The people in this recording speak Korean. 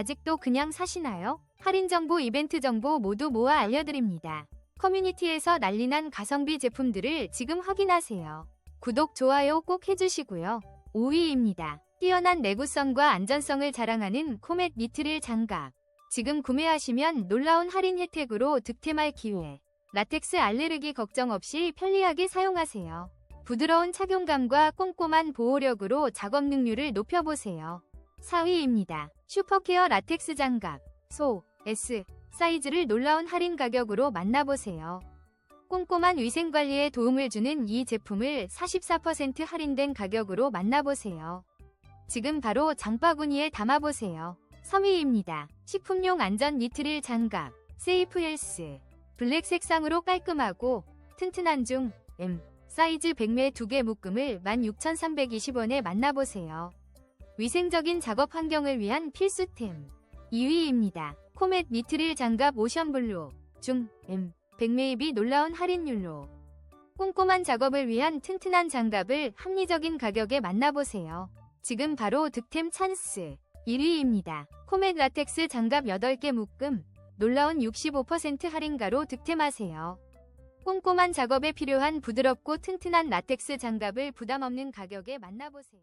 아직도 그냥 사시나요? 할인 정보, 이벤트 정보 모두 모아 알려드립니다. 커뮤니티에서 난리난 가성비 제품들을 지금 확인하세요. 구독, 좋아요 꼭 해주시고요. 5위입니다. 뛰어난 내구성과 안전성을 자랑하는 코멧 니트릴 장갑. 지금 구매하시면 놀라운 할인 혜택으로 득템할 기회. 라텍스 알레르기 걱정 없이 편리하게 사용하세요. 부드러운 착용감과 꼼꼼한 보호력으로 작업 능률을 높여보세요. 4위입니다. 슈퍼케어 라텍스 장갑. 소, S, 사이즈를 놀라운 할인 가격으로 만나보세요. 꼼꼼한 위생관리에 도움을 주는 이 제품을 44% 할인된 가격으로 만나보세요. 지금 바로 장바구니에 담아보세요. 3위입니다. 식품용 안전 니트릴 장갑. 세이프 헬스. 블랙 색상으로 깔끔하고 튼튼한 중 M 사이즈 100매 2개 묶음을 16,320원에 만나보세요. 위생적인 작업 환경을 위한 필수템. 2위입니다. 코멧 니트릴 장갑 오션블루 중 M 100매입이 놀라운 할인율로 꼼꼼한 작업을 위한 튼튼한 장갑을 합리적인 가격에 만나보세요. 지금 바로 득템 찬스. 1위입니다. 코멧 라텍스 장갑 8개 묶음 놀라운 65% 할인가로 득템하세요. 꼼꼼한 작업에 필요한 부드럽고 튼튼한 라텍스 장갑을 부담 없는 가격에 만나보세요.